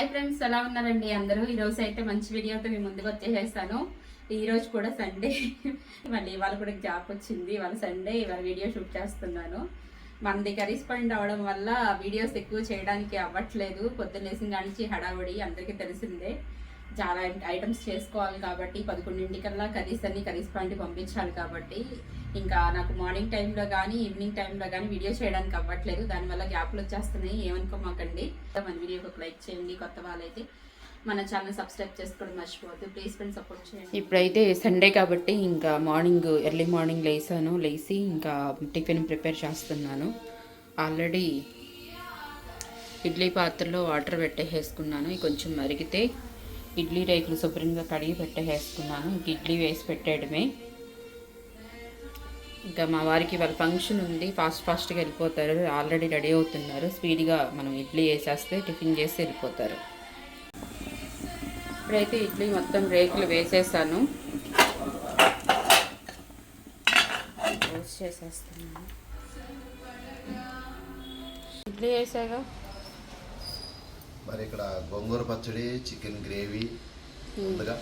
Hi friends ఎలా ఉన్నారండి అందరూ? ఈరోజు అయితే మంచి వీడియోతో మీ ముందుకు వచ్చేసేస్తాను. ఈ రోజు కూడా సండే. మళ్ళీ ఇవాళ కూడా జాబ్ వచ్చింది. ఇవాళ సండే ఇవాళ వీడియో షూట్ చేస్తున్నాను. మనది కరెస్పాండ్ అవడం వల్ల వీడియోస్ ఎక్కువ చేయడానికి అవ్వట్లేదు. పొద్దున్న లేసిన కానించి హడావుడి అందరికీ తెలిసిందే. చాలా ఐటమ్స్ చేసుకోవాలి కాబట్టి పదకొండింటికల్లా కర్రీస్ అన్ని కర్రీస్ పాయింట్ పంపించాలి కాబట్టి ఇంకా నాకు మార్నింగ్ టైంలో కానీ ఈవినింగ్ టైంలో కానీ వీడియో చేయడానికి అవ్వట్లేదు. దానివల్ల గ్యాప్లు వచ్చేస్తున్నాయి. ఏమనుకోమాకండి? మన వీడియోకి ఒక లైక్ చేయండి. కొత్త వాళ్ళైతే మన ఛానల్ సబ్స్క్రైబ్ చేసుకోవడం మర్చిపోవద్దు. ప్లీజ్ ఫ్రెండ్ సపోర్ట్ చేయండి. ఇప్పుడైతే సండే కాబట్టి ఇంకా మార్నింగ్ ఎర్లీ మార్నింగ్ లేసాను. లేచి ఇంకా టిఫిన్ ప్రిపేర్ చేస్తున్నాను. ఆల్రెడీ ఇడ్లీ పాత్రలో వాటర్ పెట్టేసుకున్నాను కొంచెం మరిగితే ఇడ్లీ రేకులు శుభ్రంగా కడిగి పెట్టేసుకున్నాను. ఇంక ఇడ్లీ వేసి పెట్టేయడమే. ఇంకా మా వారికి వాళ్ళ ఫంక్షన్ ఉంది. ఫాస్ట్ ఫాస్ట్గా వెళ్ళిపోతారు. ఆల్రెడీ రెడీ అవుతున్నారు. స్పీడ్గా మనం ఇడ్లీ వేసేస్తే టిఫిన్ చేసి వెళ్ళిపోతారు. ఇప్పుడైతే ఇడ్లీ మొత్తం రేకులు వేసేసాను. రోస్ట్ చేసేస్తున్నాను. ఇడ్లీ వేసాగా? మరి ఇక్కడ గోంగూర పచ్చడి చికెన్ గ్రేవీ ఉందిగా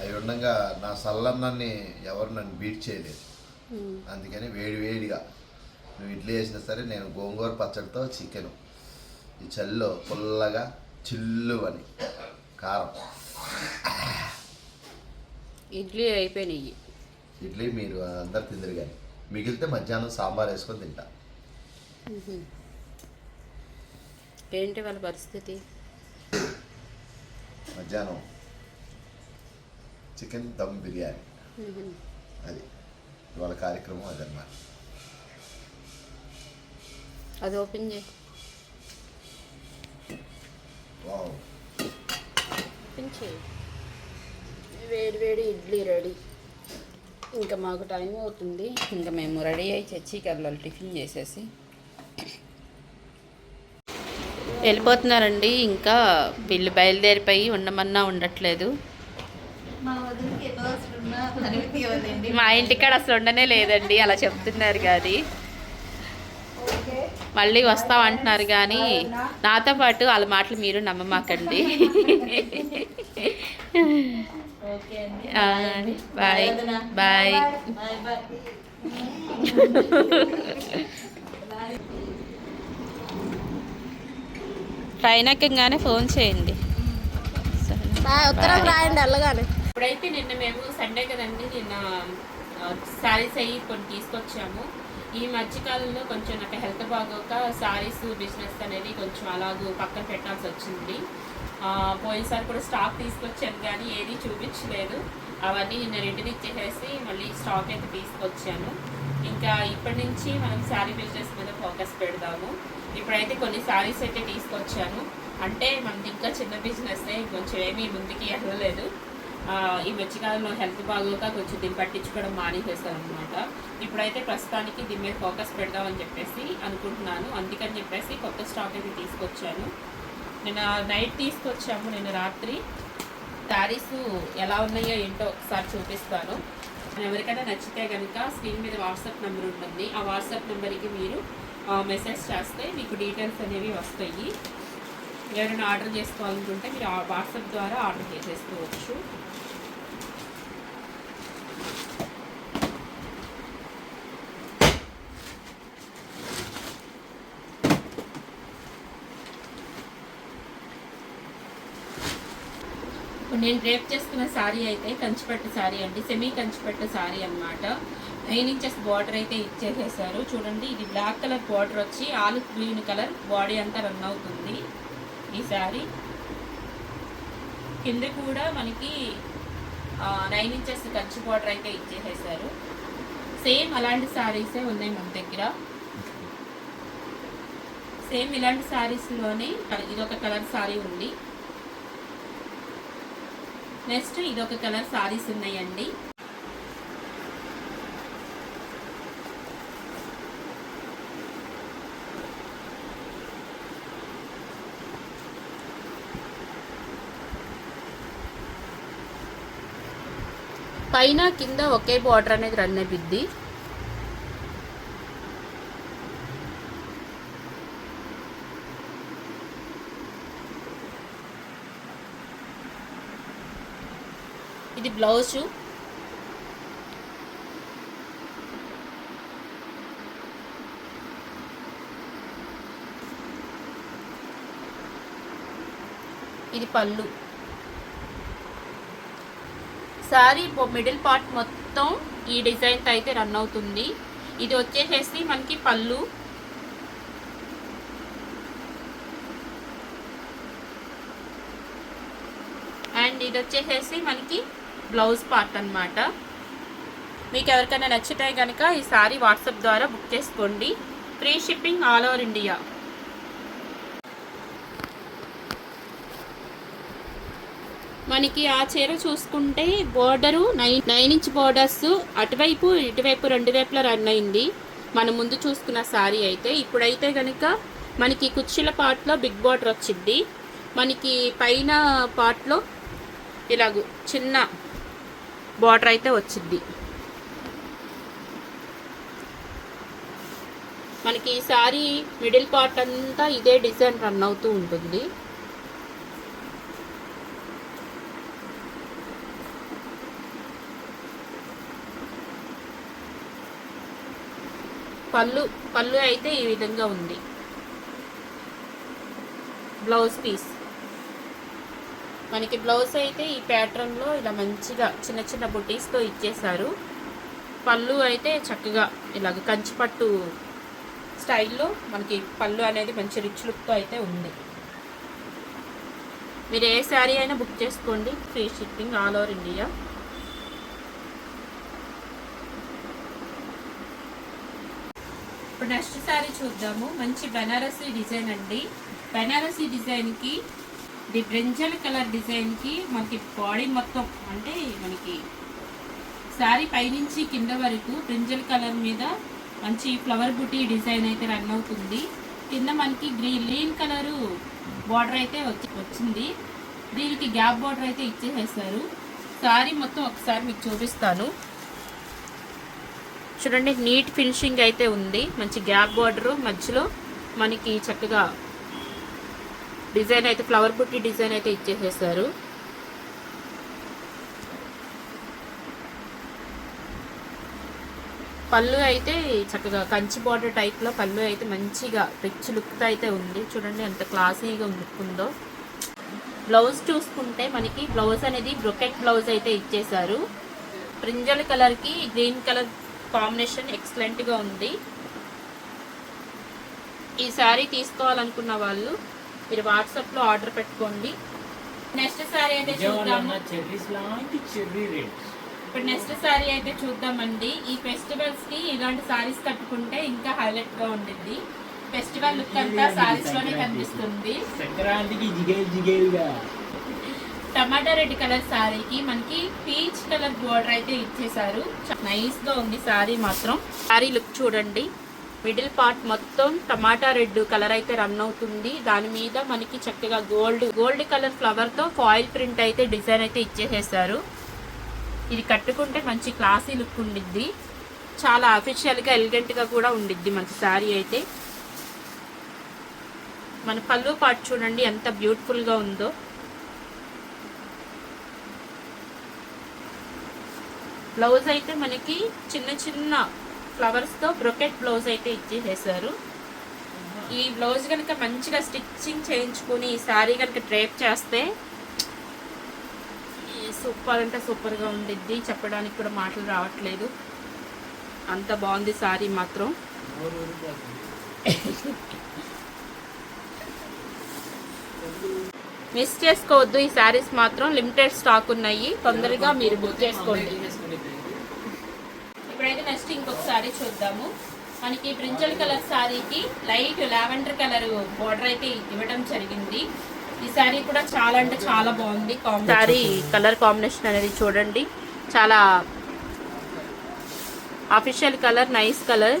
అవి ఉండగా నా సల్లన్నాన్ని ఎవరు నన్ను బీట్ చేయలేదు. అందుకని వేడి వేడిగా. నువ్వు ఇడ్లీ వేసినా సరే నేను గోంగూర పచ్చడితో చికెన్. ఈ చలిలో పుల్లగా చిల్లు అని కారం. ఇడ్లీ అయిపోయినాయి. ఇడ్లీ మీరు అందరు తిందరు కానీ మిగిలితే మధ్యాహ్నం సాంబార్ వేసుకొని తింటా. ఏంటి వాళ్ళ పరిస్థితి? మధ్యాహ్నం చికెన్ దమ్ బిర్యానీ. అది. ఇవాళ కార్యక్రమం అదన్నమాట అది ఓపెన్ చేయి. వావ్. ఓపెన్ చేయి. వేడి వేడి ఇడ్లీ రెడీ. ఇంకా మాకు టైం అవుతుంది. ఇంకా మేము రెడీ అయ్యి చర్చికి వెళ్ళాలి టిఫిన్ చేసేసి. వెళ్ళిపోతున్నారండి. ఇంకా వీళ్ళు బయలుదేరిపోయి ఉండమన్నా ఉండట్లేదు. మా ఇంటికాడ అసలు ఉండనే లేదండి. అలా చెప్తున్నారు కానీ మళ్ళీ వస్తాం అంటున్నారు కానీ నాతో పాటు వాళ్ళ మాటలు మీరు నమ్మమాకండి. Bye bye bye bye train ఎక్కగానే ఫోన్ చేయండి. ఉత్తరం రాయండి అల్లగానే ఇప్పుడైతే నిన్న మేము సండే కదండి నిన్న శారీస్ అయ్యి కొన్ని తీసుకొచ్చాము. ఈ మధ్యకాలంలో కొంచెం నాకు హెల్త్ బాగోక శారీస్ బిజినెస్ అనేది కొంచెం అలాగూ పక్కన పెట్టాల్సి వచ్చింది. ఆ, పోయినసారి కూడా స్టాక్ తీసుకొచ్చాను కానీ ఏది చూపించలేదు. అవన్నీ నిన్న రిటర్న్ ఇచ్చేసేసి మళ్ళీ స్టాక్ అయితే తీసుకొచ్చాను. ఇంకా ఇప్పటి నుంచి మనం శారీ బిజినెస్ మీద ఫోకస్ పెడదాము. ఇప్పుడైతే కొన్ని శారీస్ అయితే తీసుకొచ్చాను. అంటే మనది ఇంకా చిన్న బిజినెస్ కొంచెం ఏమీ ముందుకి వెళ్ళలేదు. ఈ మధ్యకాలంలో హెల్త్ బాగోక కొంచెం దీన్ని పట్టించుకోవడం మానేసేస్తాను అనమాట ఇప్పుడైతే ప్రస్తుతానికి దీని మీద ఫోకస్ పెడదామని చెప్పేసి అనుకుంటున్నాను. అందుకని చెప్పేసి కొత్త స్టాక్ అయితే తీసుకొచ్చాను. నిన్న నైట్ తీసుకొచ్చాము నిన్న రాత్రి. శారీస్ ఎలా ఉన్నాయో ఏంటో ఒకసారి చూపిస్తాను. ఎవరికైనా నచ్చితే కనుక స్క్రీన్ మీద వాట్సాప్ నెంబర్ ఉంటుంది. ఆ వాట్సాప్ నెంబర్కి మీరు మెసేజ్ చేస్తే మీకు డీటెయిల్స్ అనేవి వస్తాయి. ఎవరైనా ఆర్డర్ చేసుకోవాలనుకుంటే మీరు ఆ వాట్సాప్ ద్వారా ఆర్డర్ చేసేసుకోవచ్చు. నేను డ్రేప్ చేసుకున్న శారీ అయితే కంచిపట్టు శారీ అండి. సెమీ కంచిపట్టు శారీ అన్నమాట. నైన్ ఇంచెస్ బార్డర్ అయితే ఇచ్చేసేసారు. చూడండి ఇది బ్లాక్ కలర్ బార్డర్ వచ్చి ఆలివ్ గ్రీన్ కలర్ బాడీ అంతా రన్ అవుతుంది ఈ శారీ. కింద కూడా మనకి నైన్ ఇంచెస్ కంచి బార్డర్ అయితే ఇచ్చేసేసారు. సేమ్ అలాంటి శారీసే ఉన్నాయి మన దగ్గర. సేమ్ ఇలాంటి శారీస్లోనే ఇది ఒక కలర్ శారీ ఉంది. నెక్స్ట్ ఇది ఒక కలర్ శారీస్ ఉన్నాయండి. పైన కింద ఒకే బార్డర్ అనేది రన్ అయిపోద్ది. ఇది బ్లౌజు. ఇది పళ్ళు. సారీ మిడిల్ పార్ట్ మొత్తం ఈ డిజైన్తో అయితే రన్ అవుతుంది. ఇది వచ్చేసేసి మనకి పళ్ళు. అండ్ ఇది వచ్చేసేసి మనకి బ్లౌజ్ పార్ట్ అనమాట మీకు ఎవరికైనా నచ్చితే కనుక ఈ సారీ వాట్సాప్ ద్వారా బుక్ చేసుకోండి. Free shipping all over India. మనకి ఆ చీర చూసుకుంటే border nine nine inch borders అటువైపు ఇటువైపు రెండు వైపులా రన్ అయింది. మనం ముందు చూసుకున్న సారీ అయితే ఇప్పుడైతే కనుక మనకి కుర్చీల పార్ట్లో బిగ్ బోర్డర్ వచ్చింది. మనకి పైన పార్ట్లో ఇలాగ చిన్న బార్డర్ అయితే వచ్చింది. మనకి ఈ సారీ మిడిల్ పార్ట్ అంతా ఇదే డిజైన్ రన్ అవుతూ ఉంటుంది. పళ్ళు పళ్ళు అయితే ఈ విధంగా ఉంది. బ్లౌజ్ పీస్ మనకి బ్లౌజ్ అయితే ఈ ప్యాటర్న్లో ఇలా మంచిగా చిన్న చిన్న బుటీస్తో ఇచ్చేసారు పళ్ళు అయితే చక్కగా ఇలాగ కంచిపట్టు స్టైల్లో మనకి పళ్ళు అనేది మంచి రిచ్ లుక్తో అయితే ఉంది. మీరు ఏ శారీ అయినా బుక్ చేసుకోండి. Free shipping all over India ఇప్పుడు నెక్స్ట్ శారీ చూద్దాము. మంచి బెనారసీ డిజైన్ అండి. బెనారసీ డిజైన్కి ఇది బ్రింజల్ కలర్ డిజైన్కి మనకి బాడీ మొత్తం అంటే మనకి శారీ పైనుంచి కింద వరకు బ్రింజల్ కలర్ మీద మంచి ఫ్లవర్ బుటీ డిజైన్ అయితే రన్ అవుతుంది. కింద మనకి గ్రీన్ గ్రీన్ కలరు బార్డర్ అయితే వచ్చి వచ్చింది. దీనికి గ్యాప్ బార్డర్ అయితే ఇచ్చేసేసారు. శారీ మొత్తం ఒకసారి మీకు చూపిస్తాను. చూడండి నీట్ ఫినిషింగ్ అయితే ఉంది. మంచి గ్యాప్ బార్డర్ మధ్యలో మనకి చక్కగా డిజైన్ అయితే ఫ్లవర్ బుట్టి డిజైన్ అయితే ఇచ్చేసేసారు. పళ్ళు అయితే చక్కగా కంచి బార్డర్ టైప్లో పళ్ళు అయితే మంచిగా రిచ్ లుక్తో అయితే ఉంది. చూడండి ఎంత క్లాసీగా లుక్ ఉందో బ్లౌజ్ చూసుకుంటే మనకి బ్లౌజ్ అనేది బ్రొకెట్ బ్లౌజ్ అయితే ఇచ్చేసారు. బ్రింజల్ కలర్కి గ్రీన్ కలర్ కాంబినేషన్ ఎక్సలెంట్గా ఉంది. ఈ శారీ తీసుకోవాలనుకున్న వాళ్ళు మీరు వాట్సాప్లో ఆర్డర్ పెట్టుకోండి. నెక్స్ట్ శారీ అయితే చూద్దాము. రేట్స్. ఇప్పుడు నెక్స్ట్ శారీ అయితే చూద్దామండి. ఈ ఫెస్టివల్స్కి ఇలాంటి శారీస్ కట్టుకుంటే ఇంకా హైలైట్గా ఉండిద్ది. ఫెస్టివల్ లుక్ అంతా శారీస్లోనే కనిపిస్తుంది. సంక్రాంతికి జిగేల్ జిగేల్గా. టమాటా రెడ్ కలర్ శారీకి మనకి పీచ్ కలర్ బోర్డర్ అయితే ఇచ్చేసారు నైస్గా ఉంది శారీ మాత్రం. శారీ లుక్ చూడండి. మిడిల్ పార్ట్ మొత్తం టమాటా రెడ్ కలర్ అయితే రన్ అవుతుంది. దాని మీద మనకి చక్కగా గోల్డ్ గోల్డ్ కలర్ ఫ్లవర్తో ఫాయిల్ ప్రింట్ అయితే డిజైన్ అయితే ఇచ్చేసేసారు ఇది కట్టుకుంటే మంచి క్లాసీ లుక్ ఉండిద్ది. చాలా అఫీషియల్గా ఎలిగెంట్గా కూడా ఉండిద్ది మనకి శారీ అయితే. మన పళ్ళు పార్ట్ చూడండి ఎంత బ్యూటిఫుల్గా ఉందో. బ్లౌజ్ అయితే మనకి చిన్న చిన్న ఫ్లవర్స్తో బ్రొకెట్ బ్లౌజ్ అయితే ఇచ్చేసేసారు. ఈ బ్లౌజ్ కనుక మంచిగా స్టిచ్చింగ్ చేయించుకుని ఈ శారీ కనుక డ్రేప్ చేస్తే సూపర్ అంటే సూపర్గా ఉండిద్ది. చెప్పడానికి కూడా మాటలు రావట్లేదు. అంత బాగుంది శారీ మాత్రం. మిస్ చేసుకోవద్దు. ఈ శారీస్ మాత్రం లిమిటెడ్ స్టాక్ ఉన్నాయి. తొందరగా మీరు బుక్ చేసుకోండి. ఇప్పుడైతే నెక్స్ట్ ఇంకొక శారీ చూద్దాము. మనకి బ్రింజల్ కలర్ శారీకి లైట్ లావెండర్ కలర్ బార్డర్ అయితే ఇవ్వడం జరిగింది. ఈ శారీ కూడా చాలా అంటే చాలా బాగుంది. శారీ కలర్ కాంబినేషన్ అనేది చూడండి. చాలా అఫీషియల్ కలర్ నైస్ కలర్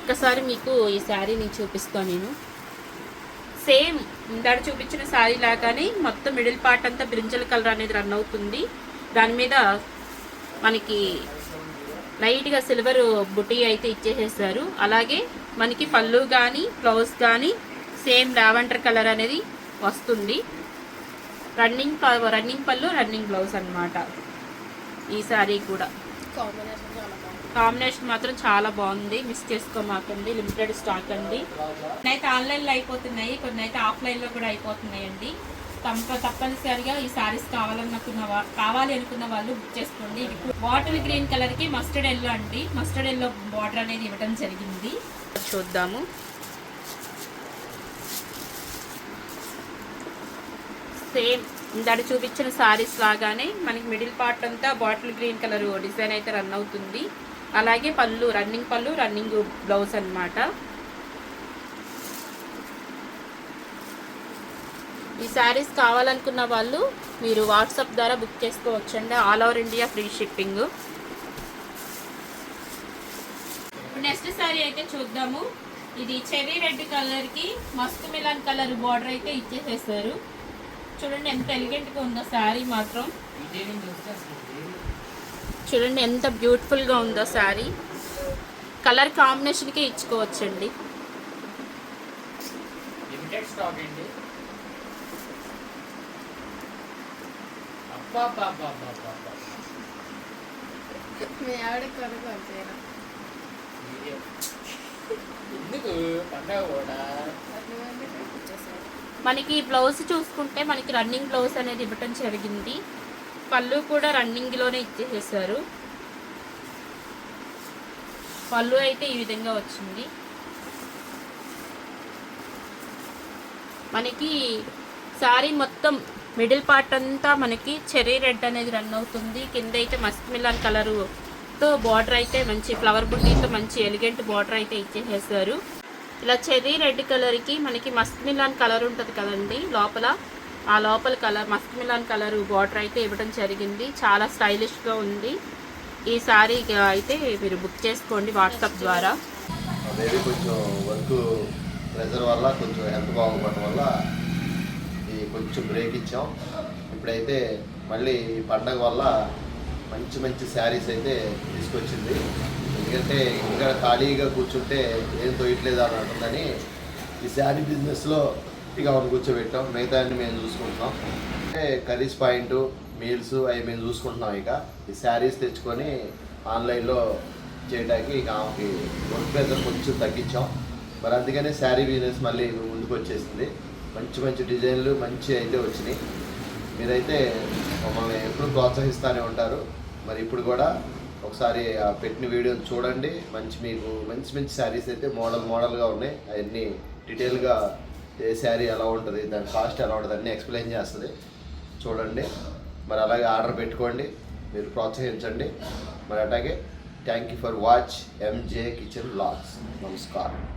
ఒక్కసారి మీకు ఈ శారీని చూపిస్తాను నేను. సేమ్ ఇందాక చూపించిన శారీ లాగానే మొత్తం మిడిల్ పార్ట్ అంతా బ్రింజల్ కలర్ అనేది రన్ అవుతుంది. దాని మీద మనకి లైట్గా సిల్వర్ బుటీ అయితే ఇచ్చేసేసారు. అలాగే మనకి పళ్ళు కానీ బ్లౌజ్ కానీ సేమ్ లావెండర్ కలర్ అనేది వస్తుంది. Running running pallu running blouse అన్నమాట. ఈ శారీ కూడా. కాంబినేషన్ మాత్రం చాలా బాగుంది. మిస్ చేసుకోమాకండి. లిమిటెడ్ స్టాక్ అండి. కొన్ని అయితే ఆన్లైన్లో అయిపోతున్నాయి. కొన్ని అయితే ఆఫ్లైన్లో కూడా అయిపోతున్నాయండి. తప్ప తప్పనిసరిగా ఈ సారీస్ కావాలనుకున్న కావాలి అనుకున్న వాళ్ళు బుక్ చేసుకోండి. ఇది బాటిల్ గ్రీన్ కలర్కి మస్టర్డ్ ఎల్లో అండి. మస్టర్డ్ ఎల్లో బార్డర్ అనేది ఇవ్వడం జరిగింది. చూద్దాము. సేమ్ ఇందాక చూపించిన సారీస్ లాగానే మనకి మిడిల్ పార్ట్ అంతా బాటిల్ గ్రీన్ కలర్ డిజైన్ అయితే రన్ అవుతుంది. అలాగే పళ్ళు రన్నింగ్ పళ్ళు రన్నింగ్ బ్లౌజ్ అనమాట ఈ శారీస్ కావాలనుకున్న వాళ్ళు మీరు వాట్సాప్ ద్వారా బుక్ చేసుకోవచ్చండి. All over India free shipping. Next sari అయితే చూద్దాము. ఇది చెర్రీ రెడ్ కలర్కి మస్క్ మిలాన్ కలర్ బార్డర్ అయితే ఇచ్చేసేసారు. చూడండి ఎంత ఎలిగెంట్గా ఉందో శారీ మాత్రం. చూడండి ఎంత బ్యూటిఫుల్గా ఉందో శారీ. కలర్ కాంబినేషన్కే ఇచ్చుకోవచ్చండి. స్టాక్ అండి. మీ ఆవిడ కొరకు అంతేనా ఎందుకు? పండగ కూడా. అటువంటి కనిపించేసారు మనకి బ్లౌజ్ చూసుకుంటే మనకి రన్నింగ్ బ్లౌజ్ అనేది ఇవ్వటం జరిగింది. పళ్ళు కూడా రన్నింగ్లోనే ఇచ్చేసేసారు. పళ్ళు అయితే ఈ విధంగా వచ్చింది. మనకి శారీ మొత్తం మిడిల్ పార్ట్ అంతా మనకి చెర్రీ రెడ్ అనేది రన్ అవుతుంది. కింద అయితే మస్క్ మిలాన్ కలరుతో బార్డర్ అయితే మంచి ఫ్లవర్ బుట్టీతో మంచి ఎలిగెంట్ బార్డర్ అయితే ఇచ్చేసేసారు. ఇలా చెర్రీ రెడ్ కలర్కి మనకి మస్క్ మిలాన్ కలర్ ఉంటుంది కదండి లోపల. ఆ లోపల colour musk melon colour border అయితే ఇవ్వడం జరిగింది. చాలా స్టైలిష్గా ఉంది. ఈ సారీ అయితే మీరు బుక్ చేసుకోండి వాట్సాప్ ద్వారా. కొంచెం వర్క్ ప్రెజర్ వల్ల కొంచెం హెల్త్ బాగుపడటం వల్ల కొంచెం బ్రేక్ ఇచ్చాం. ఇప్పుడైతే మళ్ళీ పండగ వల్ల మంచి మంచి శారీస్ అయితే తీసుకొచ్చింది. ఎందుకంటే ఇంకా ఖాళీగా కూర్చుంటే ఏం తోయట్లేదు అని అంటుందని ఈ శారీ బిజినెస్లో ఇక అవును కూర్చోబెట్టాం. మిగతా అన్ని మేము చూసుకుంటున్నాం. అంటే కర్రీస్ పాయింట్ మీల్స్ అవి మేము చూసుకుంటున్నాం ఇక. ఈ శారీస్ తెచ్చుకొని ఆన్లైన్లో చేయడానికి ఇక ఆమెకి వర్క్ ప్రెజర్ కొంచెం తగ్గించాం. మరి అందుకనే శారీ బిజినెస్ మళ్ళీ ముందుకు వచ్చేసింది మంచి మంచి డిజైన్లు మంచి అయితే వచ్చినాయి. మీరైతే మమ్మల్ని ఎప్పుడు ప్రోత్సహిస్తూనే ఉంటారు. మరి ఇప్పుడు కూడా ఒకసారి ఆ పెట్టిన వీడియోని చూడండి. మంచి మీకు మంచి మంచి శారీస్ అయితే మోడల్ మోడల్గా ఉన్నాయి. అవన్నీ డీటెయిల్గా ఏ శారీ ఎలా ఉంటుంది దాని కాస్ట్ ఎలా ఉంటుంది అన్నీ ఎక్స్ప్లెయిన్ చేస్తుంది. చూడండి. మరి అలాగే ఆర్డర్ పెట్టుకోండి. మీరు ప్రోత్సహించండి. మరి అలాగే thank you for watch MJ kitchen vlogs నమస్కారం.